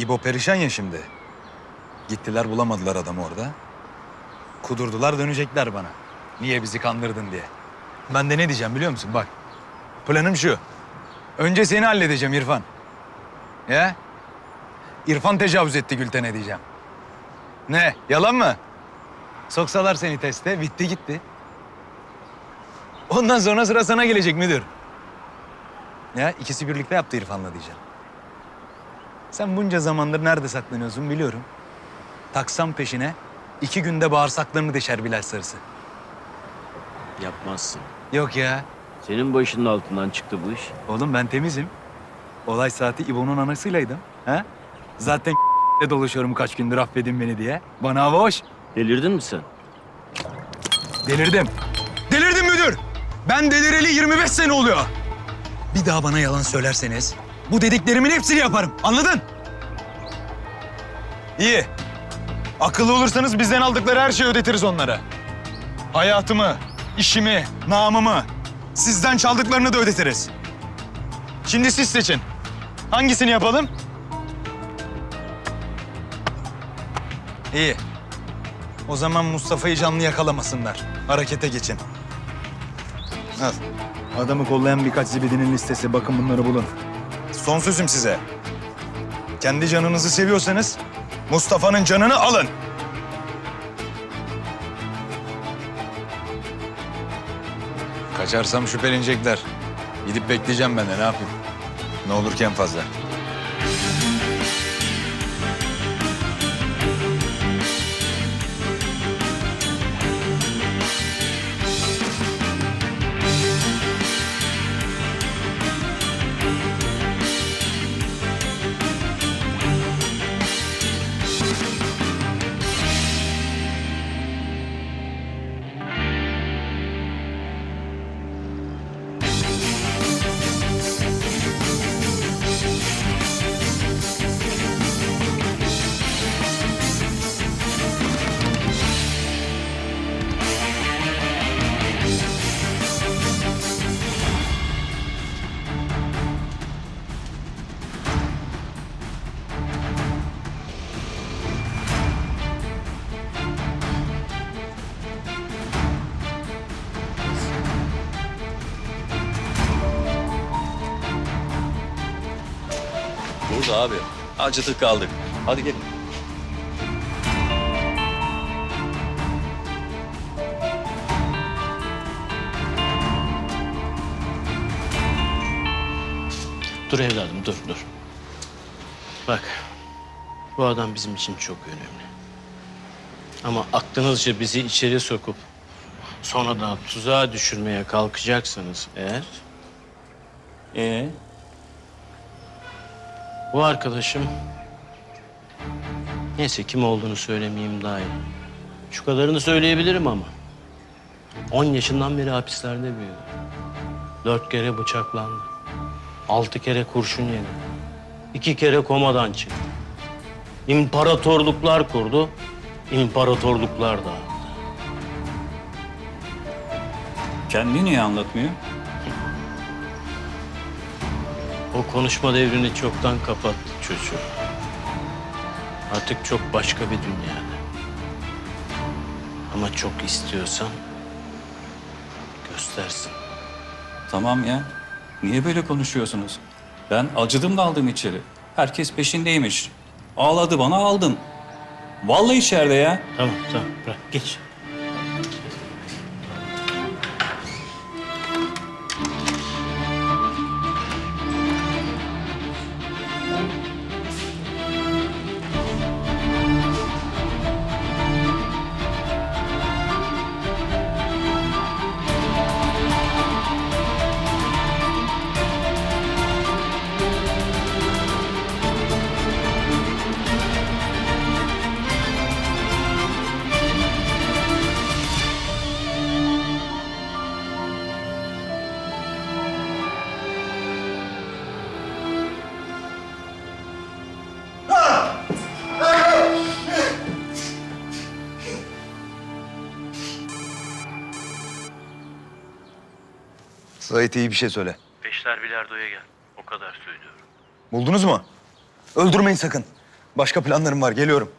İbo perişan ya şimdi. Gittiler bulamadılar adamı orada. Kudurdular dönecekler bana. Niye bizi kandırdın diye. Ben de ne diyeceğim biliyor musun? Bak. Planım şu. Önce seni halledeceğim İrfan. Ya? İrfan tecavüz etti Gülten'e diyeceğim. Ne? Yalan mı? Soksalar seni teste, bitti gitti. Ondan sonra sıra sana gelecek müdür. Ya ikisi birlikte yaptı İrfan'la diyeceğim. Sen bunca zamandır nerede saklanıyorsun biliyorum. Taksam peşine iki günde bağırsaklarını deşer Bilal Sarısı. Yapmazsın. Yok ya. Senin başının altından çıktı bu iş. Oğlum ben temizim. Olay saati İbo'nun anasıylaydım. Ha? Zaten de dolaşıyorum kaç gündür affedin beni diye. Bana hava hoş. Delirdin mi sen? Delirdim. Delirdim müdür. Ben delireli 25 sene oluyor. Bir daha bana yalan söylerseniz bu dediklerimin hepsini yaparım. Anladın? İyi. Akıllı olursanız bizden aldıkları her şeyi ödetiriz onlara. Hayatımı, işimi, namımı sizden çaldıklarını da ödetiriz. Şimdi siz seçin. Hangisini yapalım? İyi. O zaman Mustafa'yı canlı yakalamasınlar. Harekete geçin. Al. Adamı kollayan birkaç zibidinin listesi. Bakın bunları bulun. Son sözüm size. Kendi canınızı seviyorsanız Mustafa'nın canını alın. Kaçarsam şüphelenecekler. Gidip bekleyeceğim ben de ne yapayım? Ne olur ki en fazla. Burada abi. Acıdık kaldık. Hadi gelin. Dur evladım dur dur. Bak bu adam bizim için çok önemli. Ama aklınızca bizi içeri sokup sonra da tuzağa düşürmeye kalkacaksanız eğer Ee, bu arkadaşım neyse kim olduğunu söylemeyeyim daha iyi. Şu kadarını söyleyebilirim ama. 10 yaşından beri hapislerde büyüdü. Dört kere bıçaklandı. Altı kere kurşun yedi. İki kere komadan çıktı. İmparatorluklar kurdu. imparatorluklar dağıttı. kendi niye anlatmıyor? O konuşma devrini çoktan kapattı çocuğu. Artık çok başka bir dünyada. Ama çok istiyorsan göstersin. Tamam ya. Niye böyle konuşuyorsunuz? Ben acıdım da aldım içeri. Herkes peşindeymiş. Ağladı bana aldım. Vallahi içeride ya. Tamam tamam bırak geç. Sait iyi bir şey söyle. Beşler bilardoya gel. O kadar söylüyorum. Buldunuz mu? Öldürmeyin sakın. Başka planlarım var. Geliyorum.